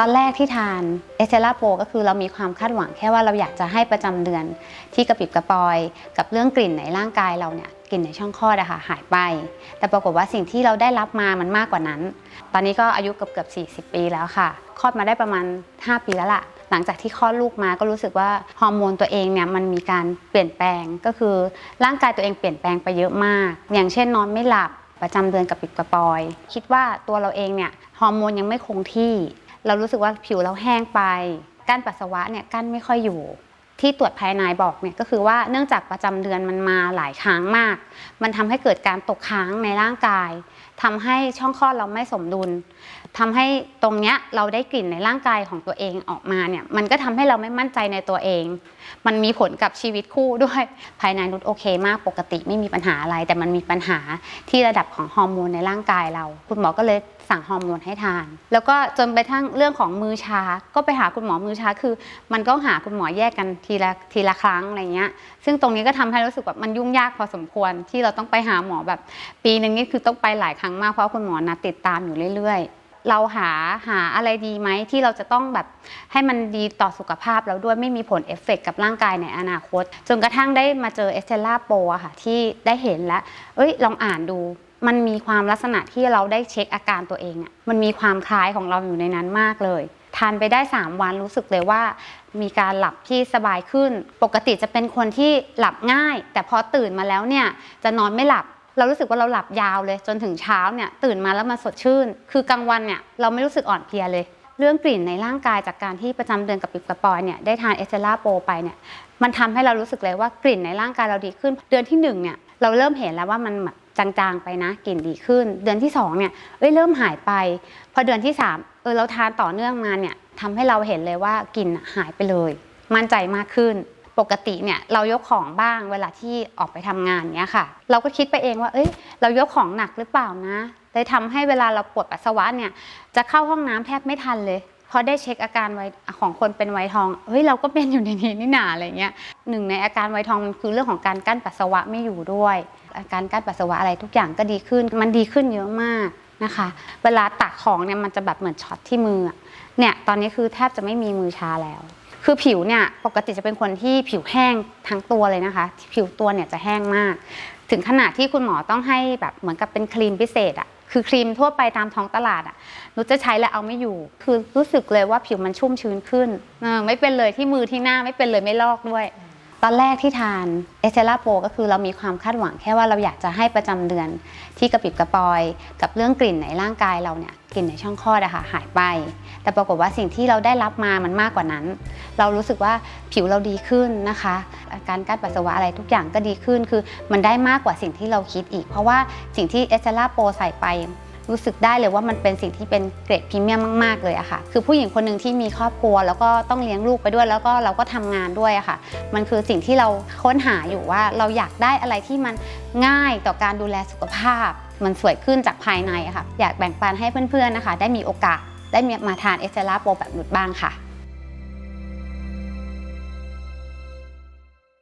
ตอนแรกที่ทานเอสเซล่าโปก็คือเรามีความคาดหวังแค่ว่าเราอยากจะให้ประจำเดือนที่กระปิบกระปอย กับเรื่องกลิ่นในร่างกายเราเนี่ยกลิ่นในช่องคลอดอะค่ะหายไป แต่ปรากฏว่าสิ่งที่เราได้รับมามันมากกว่านั้น ตอนนี้ก็อายุเกือบเกือบ40 ปีแล้วค่ะคลอดมาได้ประมาณ 5 ปีแล้วล่ะหลังจากที่คลอดลูกมาก็รู้สึกว่าฮอร์โมนตัวเองเนี่ยมันมีการเปลี่ยนแปลงก็คือร่างกายตัวเองเปลี่ยนแปลงไปเยอะมาก อย่างเช่นนอนไม่หลับประจำเดือนกับปิดกระปอย คิดว่าตัวเราเองเนี่ยฮอร์โมนยังไม่คงที่ เรารู้สึกว่าผิวเราแห้งไป กั้นปัสสาวะเนี่ยกั้นไม่ค่อยอยู่ ที่ตรวจภายในบอกเนี่ยก็คือว่าเนื่องจากประจำเดือนมันมาหลายครั้งมาก มันทำให้เกิดการตกค้างในร่างกายทำให้ช่องคลอดเราไม่สมดุล ทำให้ตรงเนี้ยเราได้กลิ่นในร่างกายของตัวเองออกมาเนี่ยมันก็ทำให้เราไม่มั่นใจในตัวเอง มันมีผลกับชีวิตคู่ด้วยภายในนุชโอเคมากปกติไม่มีปัญหาอะไร แต่มันมีปัญหาที่ระดับของฮอร์โมนในร่างกายเรา คุณหมอก็เลยสั่งฮอร์โมนให้ทาน แล้วก็จนไปทั้งเรื่องของมือชา ก็ไปหาคุณหมอมือชาคือ มันก็หาคุณหมอแยกกันทีละทีละครั้งอะไรเงี้ย ซึ่งตรงนี้ก็ทำให้รู้สึกแบบมันยุ่งยากพอสมควรที่เราต้องไปหาหมอแบบ ปีหนึ่งนี่คือต้องไปหลายครั้งมากเพราะคุณหมอนัดติดตามอยู่เรื่อยๆ เราหาหาอะไรดีไหมที่เราจะต้องแบบให้มันดีต่อสุขภาพแล้วด้วยไม่มีผลเอฟเฟกต์กับร่างกายในอนาคต จนกระทั่งได้มาเจอเอสเ l ล่าโปอะค่ะที่ได้เห็นแล้ว เอ้ยลองอ่านดูมันมีความลักษณะที่เราได้เช็คอาการตัวเองอะมันมีความคล้ายของเราอยู่ในนั้นมากเลยทานไปได้ 3 วันรู้สึกเลยว่า มีการหลับที่สบายขึ้น ปกติจะเป็นคนที่หลับง่าย แต่พอตื่นมาแล้วเนี่ยจะนอนไม่หลับ เรารู้สึกว่าเราหลับยาวเลย จนถึงเช้าเนี่ยตื่นมาแล้วมันสดชื่น คือกลางวันเนี่ยเราไม่รู้สึกอ่อนเพลียเลย เรื่องกลิ่นในร่างกายจากการที่ประจำเดือนกับปิดกระปอยเนี่ยได้ทานเอสเซล่าโปไปเนี่ยมันทำให้เรารู้สึกเลยว่ากลิ่นในร่างกายเราดีขึ้น เดือนที่หนึ่งเนี่ยเราเริ่มเห็นแล้วว่ามันแบบจางๆไปนะกลิ่นดีขึ้น เดือนที่สองเนี่ยเอ้ยเริ่มหายไป พอเดือนที่สามเออเราทานต่อเนื่องมาเนี่ยทำให้เราเห็นเลยว่ากลิ่นหายไปเลย มั่นใจมากขึ้น ปกติเนี่ยเรายกของบ้างเวลาที่ออกไปทำงานเนี้ยค่ะ เราก็คิดไปเองว่า เอ้ยเรายกของหนักหรือเปล่านะเลยทำให้เวลาเราปวดปัสสาวะเนี่ยจะเข้าห้องน้ำแทบไม่ทันเลยพอได้เช็คอาการไวของคนเป็นไวทอง เฮ้ยเราก็เป็นอยู่ในนี้นี่หนาอะไรเงี้ยหนึ่งในอาการไวทองมันคือเรื่องของการกั้นปัสสาวะไม่อยู่ด้วย อาการกั้นปัสสาวะอะไรทุกอย่างก็ดีขึ้น มันดีขึ้นเยอะมากนะคะ เวลาตักของเนี่ยมันจะแบบเหมือนช็อตที่มือ เนี่ยตอนนี้คือแทบจะไม่มีมือชาแล้ว คือผิวเนี่ยปกติจะเป็นคนที่ผิวแห้งทั้งตัวเลยนะคะ ผิวตัวเนี่ยจะแห้งมาก ถึงขนาดที่คุณหมอต้องให้แบบเหมือนกับเป็นครีมพิเศษอะคือครีมทั่วไปตามท้องตลาดอะนุชจะใช้แล้วเอาไม่อยู่ คือรู้สึกเลยว่าผิวมันชุ่มชื้นขึ้นเออไม่เป็นเลยที่มือที่หน้าไม่เป็นเลยไม่ลอกด้วย ตอนแรกที่ทานเอเซล่าโปก็คือเรามีความคาดหวังแค่ว่าเราอยากจะให้ประจำเดือนที่กระปิบกระปอย กับเรื่องกลิ่นในร่างกายเราเนี่ยกลิ่นในช่องคลอดอะค่ะหายไป แต่ปรากฏว่าสิ่งที่เราได้รับมามันมากกว่านั้น เรารู้สึกว่าผิวเราดีขึ้นนะคะ อาการกั้นปัสสาวะอะไรทุกอย่างก็ดีขึ้น คือมันได้มากกว่าสิ่งที่เราคิดอีก เพราะว่าสิ่งที่เอสเซล่าโปใส่ไปรู้สึกได้เลยว่ามันเป็นสิ่งที่เป็นเกรดพรีเมียมมาก ๆ เลยอะค่ะ คือผู้หญิงคนหนึ่งที่มีครอบครัว แล้วก็ต้องเลี้ยงลูกไปด้วย แล้วก็เราก็ทำงานด้วยอะค่ะ มันคือสิ่งที่เราค้นหาอยู่ว่าเราอยากได้อะไรที่มันง่ายต่อการดูแลสุขภาพ มันสวยขึ้นจากภายในอะค่ะ อยากแบ่งปันให้เพื่อน ๆ นะคะ ได้มีโอกาสได้มีมาทานเอสเซล่าโปรแบบนุดบ้างค่ะ